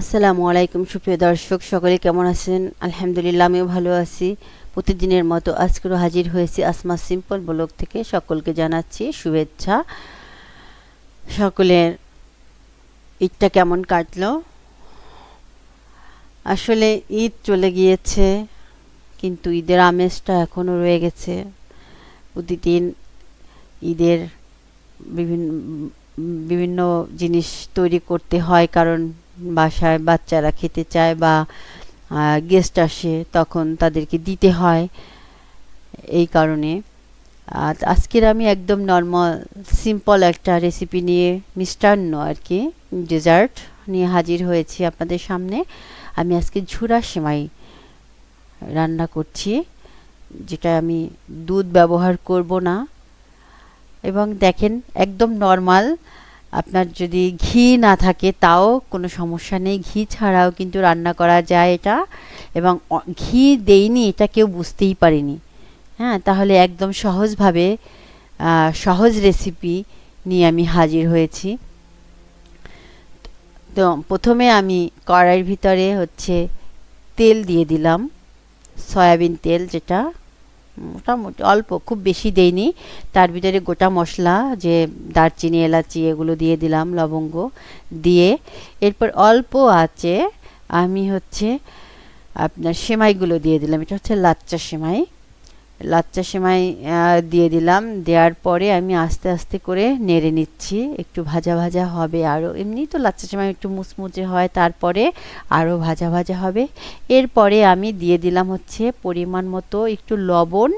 আসসালামু আলাইকুম, সুপ্রিয় দর্শক, সকলে কেমন আছেন? আলহামদুলিল্লাহ, আমিও ভালো আছি। প্রতিদিনের মতো আজকেরও হাজির হয়েছি আসমা সিম্পল ব্লগ থেকে। সকলকে জানাচ্ছি শুভেচ্ছা। সকলের ঈদটা কেমন কাটলো? আসলে ঈদ চলে গিয়েছে, কিন্তু ঈদের আমেজটা এখনও রয়ে গেছে। প্রতিদিন ঈদের বিভিন্ন বিভিন্ন জিনিস তৈরি করতে হয়, কারণ বাসায় বাচ্চারা খেতে চায় বা গেস্ট আসে, তখন তাদেরকে দিতে হয়। এই কারণে। আজকের আমি একদম নর্মাল সিম্পল একটা রেসিপি নিয়ে মিষ্টান্ন আর কি ডেজার্ট নিয়ে হাজির হয়েছি আপনাদের সামনে। আমি আজকে ঝুরা সেমাই রান্না করছি, যেটা আমি দুধ ব্যবহার করব না। এবং দেখেন, একদম নর্মাল আপনার যদি ঘি না থাকে, তাও কোনো সমস্যা নেই। ঘি ছাড়াও কিন্তু রান্না করা যায় এটা। এবং ঘি দেইনি, এটা কেউ বুঝতেই পারেনি। হ্যাঁ তাহলে একদম সহজভাবে সহজ রেসিপি নিয়ে আমি হাজির হয়েছি। তো প্রথমে আমি কড়াইয়ের ভিতরে হচ্ছে তেল দিয়ে দিলাম। সয়াবিন তেল যেটা। মোটামুটি অল্প, খুব বেশি দেইনি। তার ভিতরে গোটা মশলা, যে দারচিনি, এলাচি, এগুলো দিয়ে দিলাম, লবঙ্গ দিয়ে। এরপর অল্প আছে, আমি হচ্ছে আপনার সেমাইগুলো দিয়ে দিলাম। এটা হচ্ছে লাচ্চা সেমাই। লাচ্চা সেমাই দিয়ে দিলাম। দেওয়ার পরে আমি আস্তে আস্তে করে নেড়ে নিচ্ছি। একটু ভাজা ভাজা হবে আরও এমনি তো লাচ্চা সেমাই একটু মুচমুচে হয়, তারপরে আরও ভাজা ভাজা হবে। এরপরে আমি দিয়ে দিলাম হচ্ছে পরিমাণ মতো একটু লবণ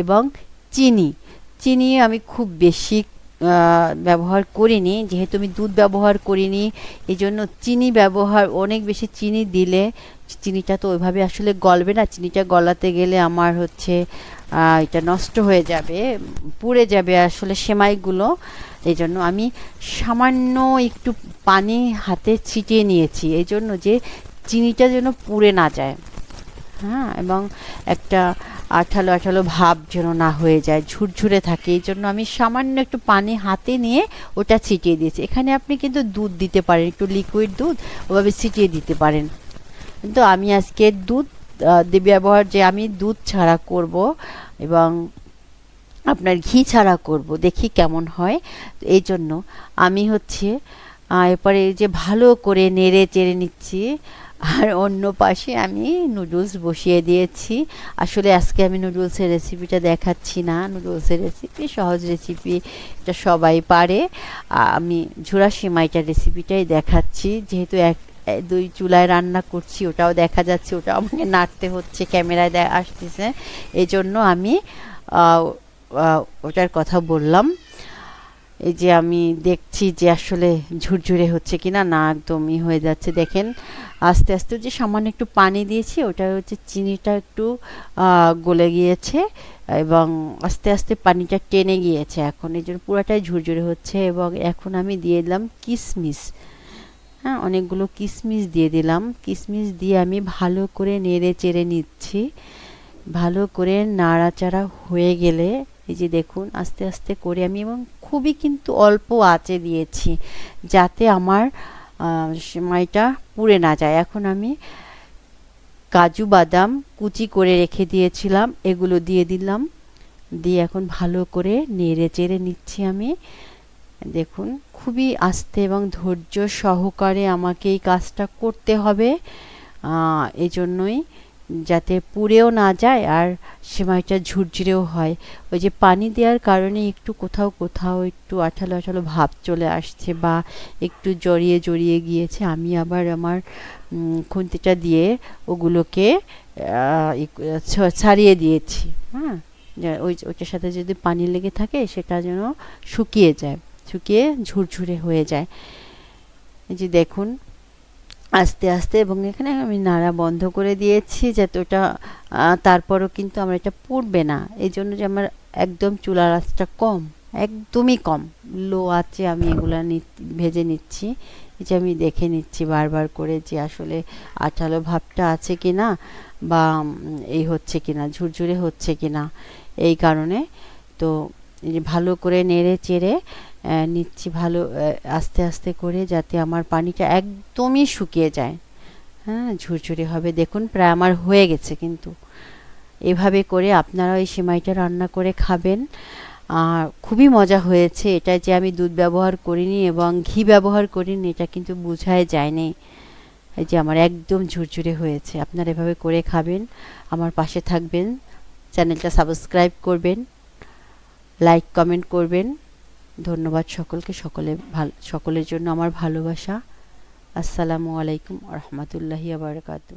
এবং চিনি। চিনি আমি খুব বেশি ব্যবহার করিনি, যেহেতু আমি দুধ ব্যবহার করিনি এই জন্য চিনি ব্যবহার, অনেক বেশি চিনি দিলে, চিনিটা তো ওইভাবে আসলে গলবে না, চিনিটা গলাতে গেলে আমার হচ্ছে এটা নষ্ট হয়ে যাবে, পুড়ে যাবে আসলে সেমাইগুলো। এই জন্য আমি সামান্য একটু পানি হাতে ছিটিয়ে নিয়েছি এই জন্য যে চিনিটা যেন পুড়ে না যায়। হ্যাঁ এবং একটা আঠালো আঠালো ভাব যেন না হয়ে যায়, ঝুরঝুরে থাকে। এই জন্য আমি সামান্য একটু পানি হাতে নিয়ে ওটা ছিটিয়ে দিয়েছি। এখানে আপনি কিন্তু দুধ দিতে পারেন, একটু লিকুইড দুধ ওভাবে ছিটিয়ে দিতে পারেন। কিন্তু আমি আজকে দুধ ব্যবহার যে আমি দুধ ছাড়া করব এবং আপনার ঘি ছাড়া করব, দেখি কেমন হয়। এই জন্য আমি হচ্ছে এরপরে যে ভালো করে নেড়ে চেড়ে নিচ্ছি আর অন্য পাশে আমি নুডলস বসিয়ে দিয়েছি। আসলে আজকে আমি নুডলসের রেসিপিটা দেখাচ্ছি না। নুডলসের রেসিপি সহজ রেসিপি এটা সবাই পারে। আমি ঝুরা সিমাইটার রেসিপিটাই দেখাচ্ছি। যেহেতু এক, দুই চুলায় রান্না করছি, ওটাও দেখা যাচ্ছে ওটাও আমাকে নাড়তে হচ্ছে, ক্যামেরায় আসতেছে। এই জন্য আমি ওটার কথা বললাম। এই যে আমি দেখছি যে আসলে ঝুরঝুরে হচ্ছে কি না না একদমই হয়ে যাচ্ছে। দেখেন, আস্তে আস্তে যে সামান্য একটু পানি দিয়েছি, ওটা হচ্ছে চিনিটা একটু গলে গিয়েছে এবং আস্তে আস্তে পানিটা টেনে গিয়েছে। এখন এই জন্য পুরাটাই ঝুরঝুরে হচ্ছে এবং এখন আমি দিয়ে দিলাম কিশমিশ হ্যাঁ অনেকগুলো কিশমিশ দিয়ে দিলাম। কিশমিশ দিয়ে আমি ভালো করে নেড়ে চেড়ে নিচ্ছি। ভালো করে নাড়াচাড়া হয়ে গেলে, এই যে দেখুন, আস্তে আস্তে করে আমি এবং খুবই কিন্তু অল্প আঁচে দিয়েছি যাতে আমার সেমাইটা পুড়ে না যায়। এখন আমি কাজু, বাদাম কুচি করে রেখে দিয়েছিলাম, এগুলো দিয়ে দিলাম। দিয়ে এখন ভালো করে নেড়ে চেড়ে নিচ্ছি আমি। দেখুন, খুবই আস্তে এবং ধৈর্য সহকারে আমাকে এই কাজটা করতে হবে। এই জন্যই যাতে পুড়েও না যায় আর সেমাইটা ঝুরঝুরেও হয়। ওই যে পানি দেওয়ার কারণে একটু কোথাও কোথাও একটু আঠালো আঠালো ভাব চলে আসছে বা একটু জড়িয়ে জড়িয়ে গিয়েছে। আমি আবার আমার খুন্তিটা দিয়ে ওগুলোকে ছাড়িয়ে দিয়েছি। হ্যাঁ? ওই ওইটার সাথে যদি পানি লেগে থাকে সেটা যেন শুকিয়ে যায়, শুকিয়ে ঝুরঝুরে হয়ে যায়। এই যে দেখুন আস্তে আস্তে এবং এখানে আমি নাড়া বন্ধ করে দিয়েছি যাতে ওটা তারপরও কিন্তু আমার এটা পুড়বে না। এই জন্য যে আমার একদম চুলার আঁচটা কম, একদমই কম। লো আছে আমি এগুলো ভেজে নিচ্ছি। যে আমি দেখে নিচ্ছি বারবার করে যে আসলে আঠালো ভাবটা আছে কি না বা এই হচ্ছে কি না ঝুরঝুরে হচ্ছে কি না এই কারণে তো ভালো করে নেড়ে চেড়ে নিচ্ছি ভালো আস্তে আস্তে করে যাতে আমার পানিটা একদমই শুকিয়ে যায়। হ্যাঁ ঝুরঝুরে হবে। দেখুন, প্রায় আমার হয়ে গেছে কিন্তু। এভাবে করে আপনারা এই সেমাইটা রান্না করে খাবেন। আর খুবই মজা হয়েছে। এটা যে আমি দুধ ব্যবহার করিনি এবং ঘি ব্যবহার করিনি, এটা কিন্তু বোঝাই যায়নি। এই যে আমার একদম ঝুরঝুরে হয়েছে। আপনারা এভাবে করে খাবেন। আমার পাশে থাকবেন। চ্যানেলটা সাবস্ক্রাইব করবেন। লাইক, কমেন্ট করবেন। ধন্যবাদ সকলকে সকলে ভালো সকলের জন্য আমার ভালোবাসা। আসসালামু আলাইকুম রহমতুল্লাহি আবরকাতু